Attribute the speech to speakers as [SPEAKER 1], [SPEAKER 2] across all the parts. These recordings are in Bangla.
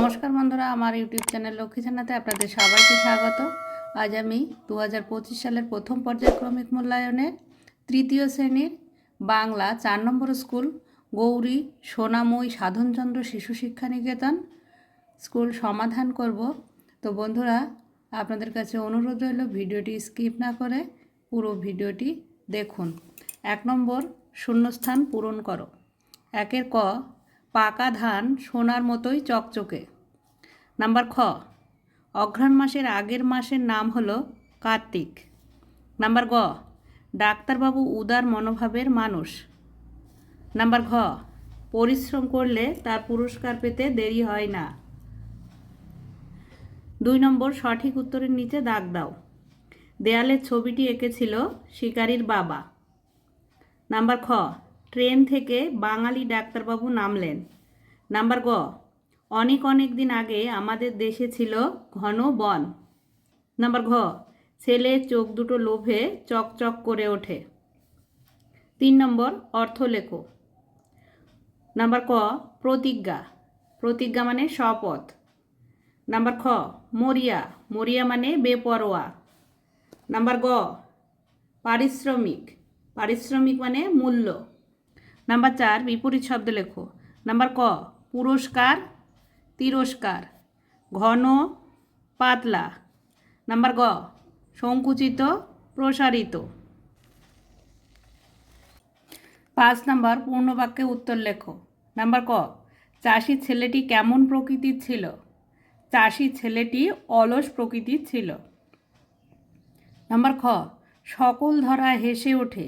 [SPEAKER 1] নমস্কার বন্ধুরা, আমার ইউটিউব চ্যানেল লক্ষ্মী জানাতে আপনাদের সবাইকে স্বাগত। আজ আমি দু হাজার পঁচিশ সালের প্রথম পর্যায়ক্রমিক মূল্যায়নের তৃতীয় শ্রেণির বাংলা চার নম্বর স্কুল গৌরী সোনাময়ী সাধনচন্দ্র শিশু শিক্ষা নিকেতন স্কুল সমাধান করব। তো বন্ধুরা, আপনাদের কাছে অনুরোধ রইল, ভিডিওটি স্কিপ না করে পুরো ভিডিওটি দেখুন। এক নম্বর, শূন্যস্থান পূরণ করো। একের ক পাকা ধান সোনার মতোই চকচকে। নাম্বার খ, অঘ্রাণ মাসের আগের মাসের নাম হলো কার্তিক। নাম্বার গ, ডাক্তারবাবু উদার মনোভাবের মানুষ। নাম্বার ঘ, পরিশ্রম করলে তার পুরস্কার পেতে দেরি হয় না। দুই নম্বর, সঠিক উত্তরের নিচে দাগ দাও। দেয়ালের ছবিটি এঁকেছিল শিকারীর বাবা। নাম্বার খ ট্রেন থেকে বাঙালি ডাক্তারবাবু নামলেন। নাম্বার গ, অনেক অনেক দিন আগে আমাদের দেশে ছিল ঘন বন। নাম্বার ঘ, ছেলে চোখ দুটো লোভে চকচক করে ওঠে। তিন নম্বর, অর্থ লেখো। নাম্বার ক, প্রতিজ্ঞা। প্রতিজ্ঞা মানে শপথ। নাম্বার খ, মরিয়া। মরিয়া মানে বেপরোয়া। নাম্বার গ, পারিশ্রমিক। পারিশ্রমিক মানে মূল্য। নাম্বার চার, বিপরীত শব্দ লেখো। নাম্বার ক, পুরস্কার, তিরস্কার, ঘন, পাতলা। নাম্বার গ, সংকুচিত, প্রসারিত। পাঁচ নাম্বার, পূর্ণবাক্যে উত্তর লেখো। নাম্বার ক, চাষি ছেলেটি কেমন প্রকৃতির ছিল? চাষি ছেলেটি অলস প্রকৃতির ছিল। নাম্বার খ, সকল ধরা হেসে ওঠে।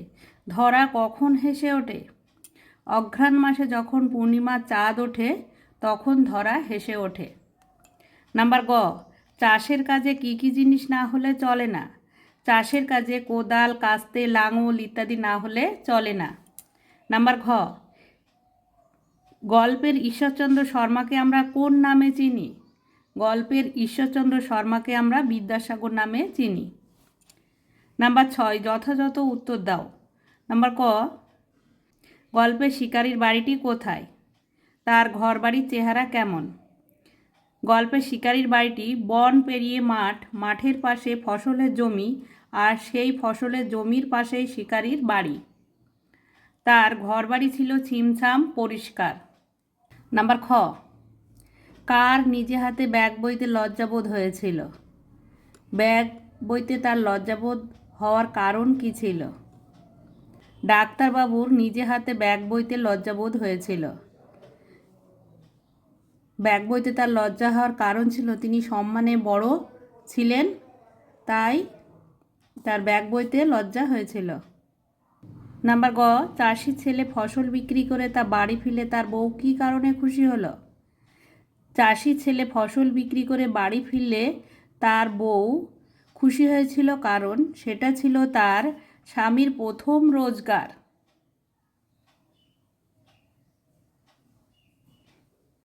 [SPEAKER 1] ধরা কখন হেসে ওঠে? অঘ্রাণ মাসে যখন পূর্ণিমা চাঁদ ওঠে, তখন ধরা হেসে ওঠে। নাম্বার গ, চাষের কাজে কী কী জিনিস না হলে চলে না? চাষের কাজে কোদাল, কাস্তে, লাঙল ইত্যাদি না হলে চলে না। নাম্বার ঘ, গল্পের ঈশ্বরচন্দ্র শর্মাকে আমরা কোন নামে চিনি? গল্পের ঈশ্বরচন্দ্র শর্মাকে আমরা বিদ্যাসাগর নামে চিনি। নাম্বার ছয়, যথাযথ উত্তর দাও। নাম্বার ক গল্পের শিকারীর বাড়িটি কোথায়? তার ঘর বাড়ির চেহারা কেমন? গল্পের শিকারীর বাড়িটি বন পেরিয়ে মাঠ, মাঠের পাশে ফসলের জমি আর সেই ফসলের জমির পাশেই শিকারীর বাড়ি। তার ঘর বাড়ি ছিল ছিমছাম, পরিষ্কার। নাম্বার খ। কার নিজে হাতে ব্যাগ বইতে লজ্জাবোধ হয়েছিল? ব্যাগ বইতে তার লজ্জাবোধ হওয়ার কারণ কি ছিল? ডাক্তারবাবুর নিজে হাতে ব্যাগ বইতে লজ্জাবোধ হয়েছিল। ব্যাগ বইতে তার লজ্জা হওয়ার কারণ ছিল, তিনি সম্মানে বড় ছিলেন, তাই তার ব্যাগ বইতে লজ্জা হয়েছিল। নাম্বার গ চাষি ছেলে ফসল বিক্রি করে তা বাড়ি ফিরে তার বউ কী কারণে খুশি হলো? চাষি ছেলে ফসল বিক্রি করে বাড়ি ফিরলে তার বউ খুশি হয়েছিল কারণ সেটা ছিল তার স্বামীর প্রথম রোজগার।